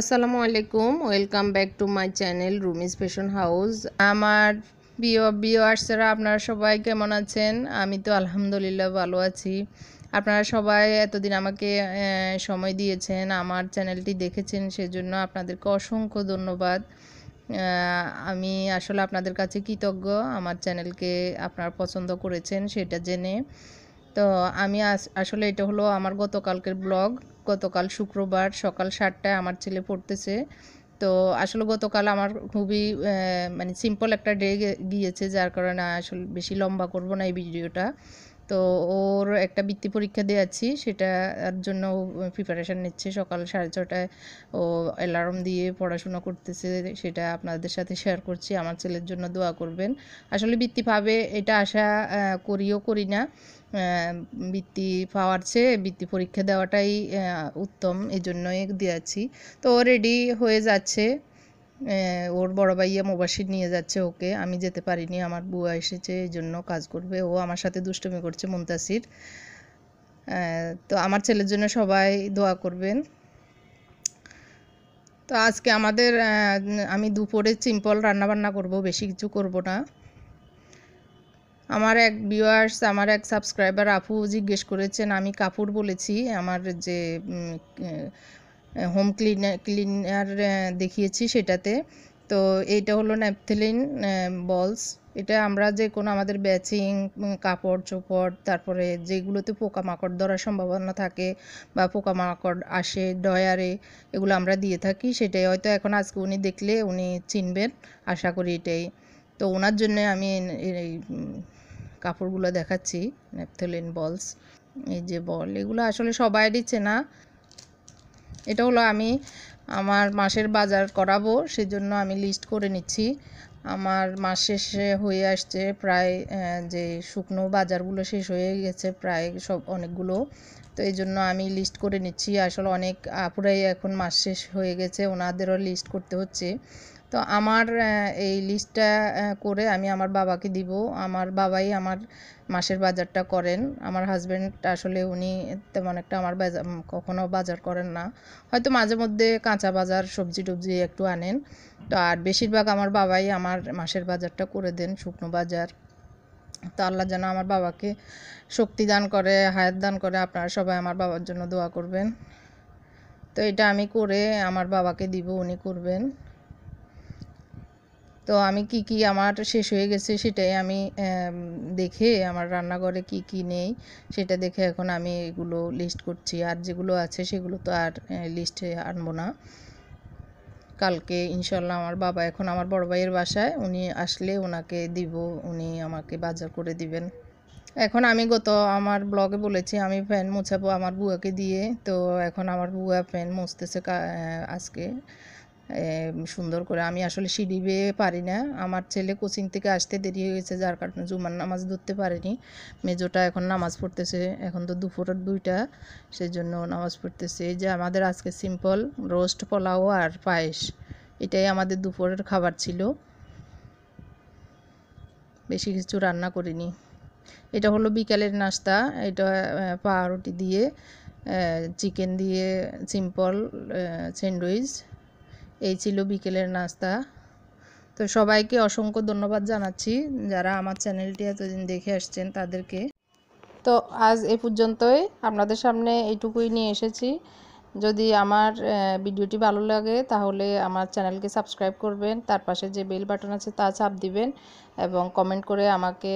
আসসালামু আলাইকুম, welcome back to my channel Rumi's fashion house. আমার প্রিয় ভিউয়ার্সরা, আপনারা সবাই কেমন আছেন? আমি তো আলহামদুলিল্লাহ ভালো আছি। আপনারা সবাই এতদিন আমাকে সময় দিয়েছেন, আমার চ্যানেলটি দেখেছেন, সেজন্য আপনাদেরকে অসংখ্য ধন্যবাদ। আমি আসলে আপনাদের কাছে কৃতজ্ঞ, আমার চ্যানেলকে আপনারা পছন্দ করেছেন, সেটা জেনে। তো আমি আস- আসলে এটা হলো আমার গতকালকের ব্লগ। গতকাল শুক্রবার সকাল সাতটায় আমার ছেলে পড়তেছে। তো আসলে গতকাল আমার খুবই মানে সিম্পল একটা ডে গিয়েছে, যার কারণে আসলে বেশি লম্বা করব না এই ভিডিওটা তো ওর একটা বৃত্তি পরীক্ষা দিয়েছি সেটার জন্য প্রিপারেশান নিচ্ছে। সকাল সাড়ে ছটায় ও অ্যালার্ম দিয়ে পড়াশোনা করতেছে, সেটা আপনাদের সাথে শেয়ার করছি। আমার ছেলের জন্য দোয়া করবেন। আসলে বৃত্তি পাবে, এটা আশা করিও করি না। বৃত্তি পাওয়ার চেয়ে বৃত্তি পরীক্ষা দেওয়াটাই উত্তম এই জন্যই দিয়েছি। তো রেডি হয়ে যাচ্ছে। ওর বড় ভাইয়া মোবাসির নিয়ে যাচ্ছে ওকে। আমি যেতে পারিনি, আমার বুয়া এসেছে, এই জন্য কাজ করবে। ও আমার সাথে দুষ্টুমি করছে মুন্তাসির। তো আমার ছেলের জন্য সবাই দোয়া করবেন। তো আজকে আমাদের আমি দুপুরে সিম্পল রান্নাবান্না করব, বেশি কিছু করব না। আমার এক ভিউয়ার্স আমার এক সাবস্ক্রাইবার আপু জিজ্ঞেস করেছেন, আমি কাপড় বলেছি, আমার যে হোম ক্লিনার ক্লিনার দেখিয়েছি সেটাতে। তো এইটা হলো ন্যাপথেলিন বলস এটা আমরা যে কোনো আমাদের ব্যাচিং কাপড় চোপড়, তারপরে যেগুলোতে পোকামাকড় ধরার সম্ভাবনা থাকে বা পোকামাকড় আসে, ডয়ারে, এগুলো আমরা দিয়ে থাকি। সেটাই হয়তো এখন আজকে উনি দেখলে উনি চিনবেন। আশা করি এটাই। তো ওনার জন্য আমি এই কাপড়গুলো দেখাচ্ছি ন্যাপথলিন বলস এই যে বল এগুলো আসলে সবাইরই চেনা। এটা হলো আমি আমার মাসের বাজার করাবো, সেজন্য আমি লিস্ট করে নিচ্ছি। আমার মাস শেষে হয়ে আসছে প্রায় যে শুকনো বাজারগুলো শেষ হয়ে গেছে প্রায় সব অনেকগুলো। তো এই জন্য আমি লিস্ট করে নিচ্ছি। আসলে অনেক আপুরাই এখন মাস শেষ হয়ে গেছে, ওনাদেরও লিস্ট করতে হচ্ছে। তো আমার এই লিস্টটা করে আমি আমার বাবাকে দিব। আমার বাবাই আমার মাসের বাজারটা করেন। আমার হাজব্যান্ড আসলে উনি তেমন একটা আমার বাজার কখনো বাজার করেন না। হয়তো মাঝে মধ্যে কাঁচা বাজার সবজি টবজি একটু আনেন। তো আর বেশিরভাগ আমার বাবাই আমার মাসের বাজারটা করে দেন, শুকনো বাজার। তো আল্লাহ যেন আমার বাবাকে শক্তি দান করে, হায়াত দান করে। আপনারা সবাই আমার বাবার জন্য দোয়া করবেন। তো এটা আমি করে আমার বাবাকে দিব, উনি করবেন। তো আমি কি কি আমার শেষ হয়ে গেছে সেটাই আমি দেখে আমার রান্নাঘরে কি কি নেই সেটা দেখে এখন আমি এগুলো লিস্ট করছি। আর যেগুলো আছে সেগুলো তো আর লিস্টে আনব না। কালকে ইনশাল্লাহ আমার বাবা এখন আমার বড় ভাইয়ের বাসায়, উনি আসলে ওনাকে দিব, উনি আমাকে বাজার করে দিবেন। এখন আমি গত আমার ব্লগে বলেছি আমি ফ্যান মুছাবো আমার বুয়াকে দিয়ে, তো এখন আমার বুয়া ফ্যান মুছতেছে আজকে। সুন্দর করে। আমি আসলে সিঁড়ি বেয়ে পারি না। আমার ছেলে কোচিং থেকে আসতে দেরি হয়ে গেছে, যার কারণে জুমার নামাজ ধরতে পারিনি। মেজোটা এখন নামাজ পড়তেছে। এখন তো দুপুরের দুইটা সেই জন্য নামাজ পড়তেছে। এই যে আমাদের আজকে সিম্পল রোস্ট পোলাও আর পায়েস, এটাই আমাদের দুপুরের খাবার ছিল। বেশি কিছু রান্না করিনি। এটা হলো বিকালের নাস্তা। এটা পাউরুটি দিয়ে চিকেন দিয়ে সিম্পল স্যান্ডউইচ এই ছিল বিকেলের নাস্তা। তো সবাইকে অসংখ্য ধন্যবাদ জানাচ্ছি যারা আমার চ্যানেলটি এতদিন দেখে আসছেন তাদেরকে। তো আজ এ পর্যন্তই। আপনাদের সামনে এইটুকুই নিয়ে এসেছি। যদি আমার ভিডিওটি ভালো লাগে তাহলে আমার চ্যানেলকে সাবস্ক্রাইব করবেন। তার পাশে যে বেল বাটন আছে তা চাপ দিবেন এবং কমেন্ট করে আমাকে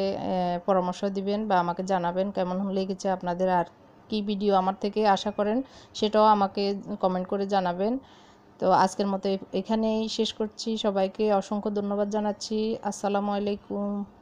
পরামর্শ দিবেন বা আমাকে জানাবেন কেমন লেগেছে আপনাদের আর কি ভিডিও আমার থেকে আশা করেন সেটাও আমাকে কমেন্ট করে জানাবেন। তো আজকের মতো এখানেই শেষ করছি। সবাইকে অসংখ্য ধন্যবাদ জানাচ্ছি। আসসালামু আলাইকুম।